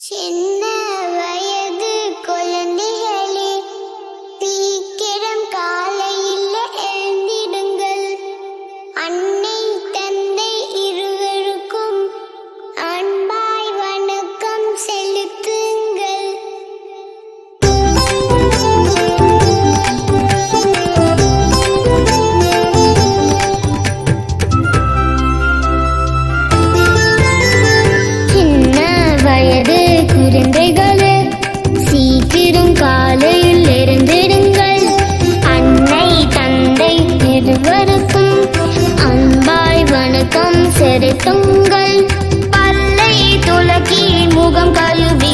请 குழந்தைகளே சீக்கிரம் காலையில் எழுந்திருங்கள் அன்னை தந்தை இருவருக்கும் அன்பாய் வணக்கம் செலுத்துங்கள். பல்லை துலக்கி முகம் கழுவி